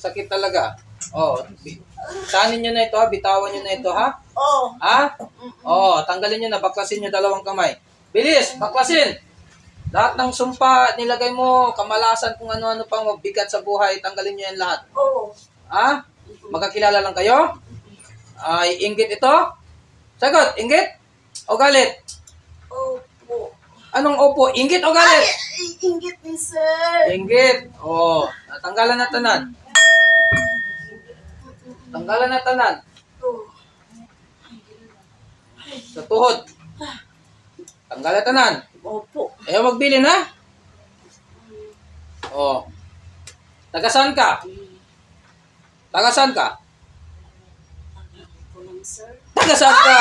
Masakit talaga. Oh, sanin nyo na ito ha, bitawan nyo na ito ha. Oh, Ha? Oh, tanggalin nyo na, baklasin nyo dalawang kamay. Bilis, baklasin! Lahat ng sumpa, nilagay mo, kamalasan kung ano-ano pang mabigat sa buhay, tanggalin nyo yan lahat. oh. Ha? Magkakilala lang kayo? Ay, inggit ito? Sagot, inggit? O galit? Opo. Anong opo? Inggit o galit? ay, inggit ni sir. Inggit. Oh, natanggalan na tanan. Tanggalan na tanan. Sa tuhod. Tanggalan tanan. Opo. Ayaw magbilin ha? Oh. Tagasan ka? Tagasan ka? Tagasan ka?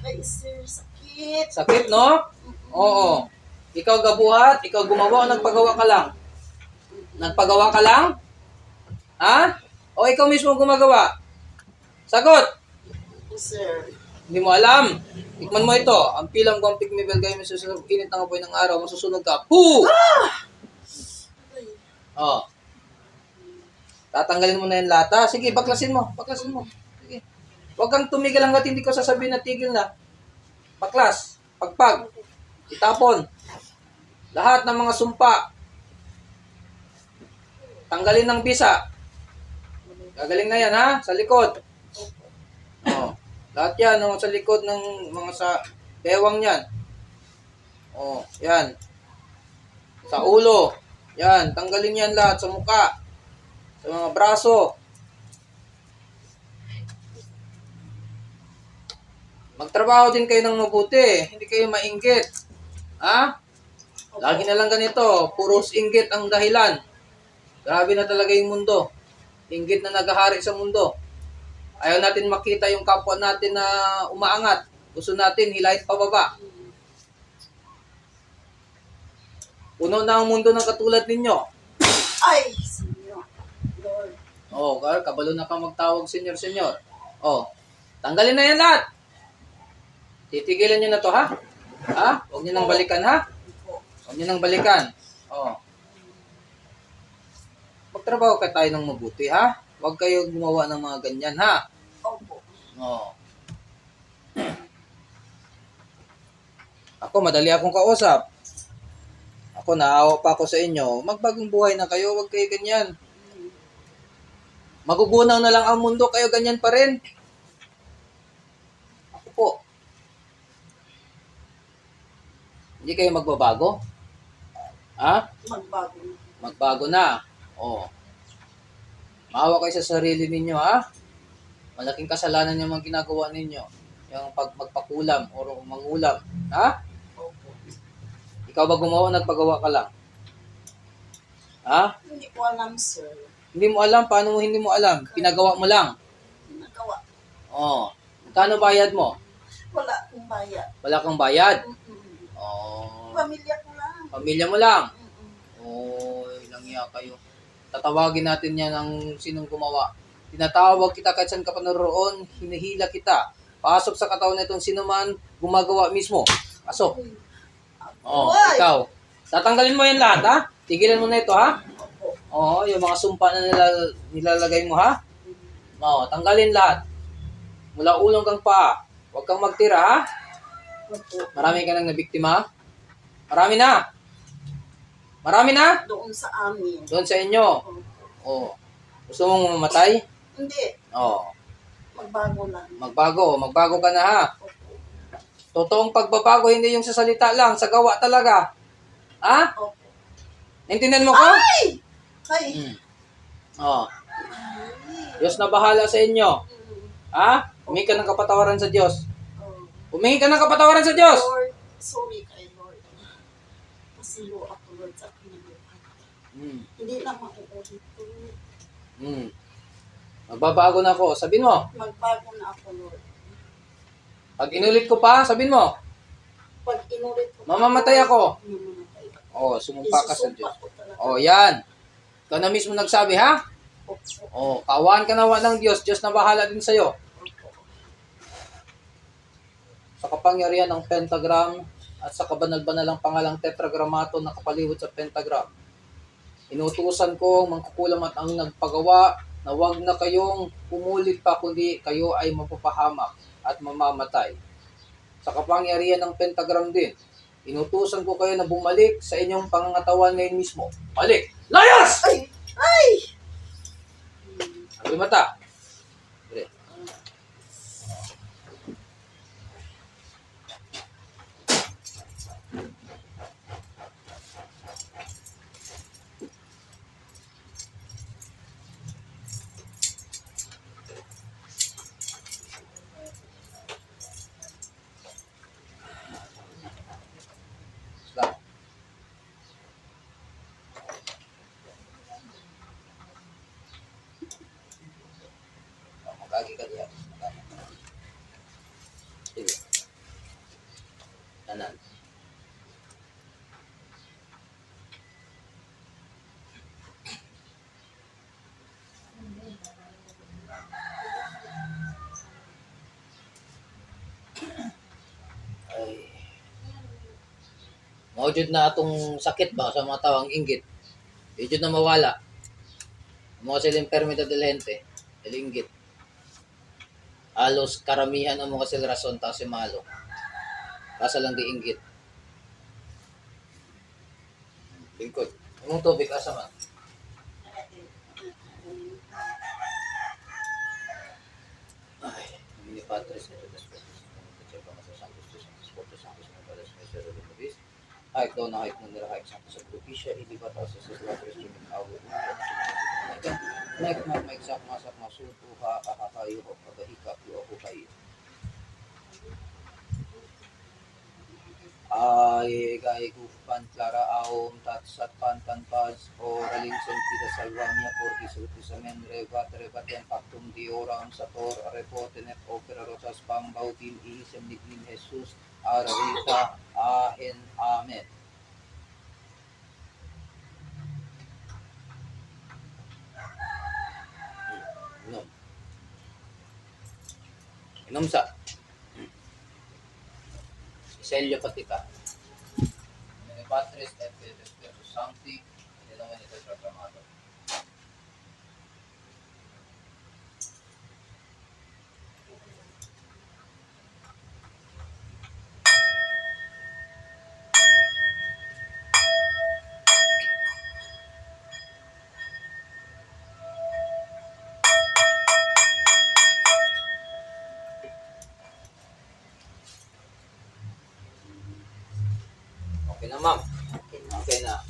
Ay, sir, sakit. Sakit, no? Oo. Ikaw gabuhat, ikaw gumawa o nagpagawa ka lang? Nagpagawa ka lang? Ha? O ikaw mismo gumagawa? Sagot! Opo, sir. Hindi mo alam. Tikman mo ito. Ang pilang guwampig ni Belgay mo sa init ng apoy ng araw, masusunog ka. Poo! Ay, Oh. Tatanggalin mo na yung lata. Sige, baklasin mo. Baklasin mo. Sige. Huwag kang tumigil hanggat hindi ko sasabihin na tigil na. Baklas. Pagpag. Itapon. Lahat ng mga sumpa. Tanggalin ng bisa. Gagaling na yan ha, sa likod. Oh. Lahat yan, no, sa likod ng mga sa bewang yan. Oh, yan. Sa ulo. Yan, tanggalin yan lahat sa muka. Sa mga braso. Magtrabaho din kayo ng mabuti. Hindi kayo mainggit. Ha? Lagi na lang ganito. Puros inggit ang dahilan. Grabe na talaga yung mundo. Inggit na nagahari sa mundo. Ayaw natin makita yung kapwa natin na umaangat. Gusto natin hilahin pababa. Puno na ang mundo ng katulad ninyo. ay, senyor. Lord. Oh, Carl, kabalo na kang magtawag senyor, senyor. Oh, tanggalin na yan lahat. Titigilan nyo na to, ha? Ha? Huwag nyo nang balikan, ha? Huwag nyo nang balikan. Oh. Magtrabaho ka tayo ng mabuti, ha? Huwag kayo gumawa ng mga ganyan, ha? Opo. Oh. Ako, madali akong kausap. Ako, naawa pa ako sa inyo. Magbagong buhay na kayo, huwag kayo ganyan. Magugunaw na lang ang mundo, kayo ganyan pa rin. Ako po. Hindi kayo magbabago? Ha? Magbago. Magbago na. Oh. Maawa kayo sa sarili ninyo, ha? Malaking kasalanan yung mga ginagawa ninyo. Yung pag magpakulam o mangulam. Ha? Opo. Ikaw ba gumawa o nagpagawa ka lang? Ha? Hindi ko alam, sir. Hindi mo alam, paano mo hindi mo alam? Pinagawa mo lang. Nagawa. Oh. Magkano bayad mo? Wala akong bayad. Wala kang bayad. Mm-mm. Oh. Pamilya ko lang. Pamilya mo lang. Mm-mm. Oh, ilang iya kayo. Tatawagin natin yan ang sinong gumawa. Tinatawag kita kahit saan ka pa naroon, hinihila kita. Pasok sa katawan na itong sino man gumagawa mismo. Pasok. Oh, ikaw. Tatanggalin mo yan lahat, ha? Tigilan mo na ito, ha? Oo, yung mga sumpa na nila, nilalagay mo, ha? Oo, tanggalin lahat. Mula ulong kang paa. Huwag kang magtira, ha? Marami ka nang nabiktima? Marami na. Marami na? Doon sa amin. Doon sa inyo. Oo. Gusto mong mamatay? Hindi. Oo. Magbago lang. Magbago. Magbago ka na, ha? Opo. Totoong pagbabago, hindi yung sa salita lang, sa gawa talaga. Ha? Opo. Naintindihan mo ko? Ay! Ay! Hmm. Oo. Diyos na bahala sa inyo. Mm. Ha? Humingi ka ng kapatawaran sa Diyos. Oh. Humingi ka ng kapatawaran sa Diyos. Lord, sorry Pasilo ako, Lord, sa aking nabuhat. Hmm. Hindi na mauulit ko. Hmm. Magbabago na ako. Sabihin mo. Magbago na ako, Lord. Pag inulit ko pa, sabihin mo. Pag inulit ko, Mamamatay ako. Mamamatay ako. Oh, sumumpa ka sa Diyos. Oh, yan. Ikaw na mismo nagsabi, ha? Opo. Oh, kawan ka nawa ng Diyos. Diyos na bahala din sa'yo. Sa kapangyarihan ng pentagram at sa kabanal-banalang pangalang tetragramato na kapaliwot sa pentagram. Inutusan ko ang mangkukulam at ang nagpagawa na wag na kayong pumulit pa kundi kayo ay mapapahamak at mamamatay. Sa kapangyarihan ng pentagram din, inutusan ko kayo na bumalik sa inyong pangangatawan ngayon mismo. Balik! Layas! Lagi ka diyan. Sige. Kanan. Maujud na atong sakit ba sa mga tawang inggit. Ijud na mawala. Mo silang permita del gente. El inggit. Alos karamihan ang mga sila rason ta si malo. Kasa lang di inggit. Lingkod. Anong tubig asa man? Ay, hindi patres na. Hike daw na hike ng nirahike sa sa propisya, hindi ba tayo sa sila Christian awo. Naik na maik sa masak masuto ha kakakayo o pagahikap yo ako kayo. Ay gay gufan clara aom tat sat pantan paz o raling sentida salvamia por isuti sa men revat revat yang pactum di oram sator repotenet opera rosas pambautin iisem nignin Jesus arita ahen amen. Inom sa. Iselyo pati ka. Ini Patris et Spiritus Sancti, in nomine Dei Okay na, ma'am. Okay na.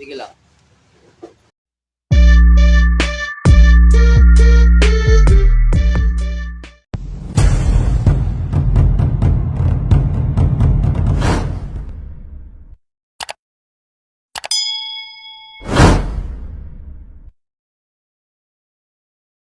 Sige lang.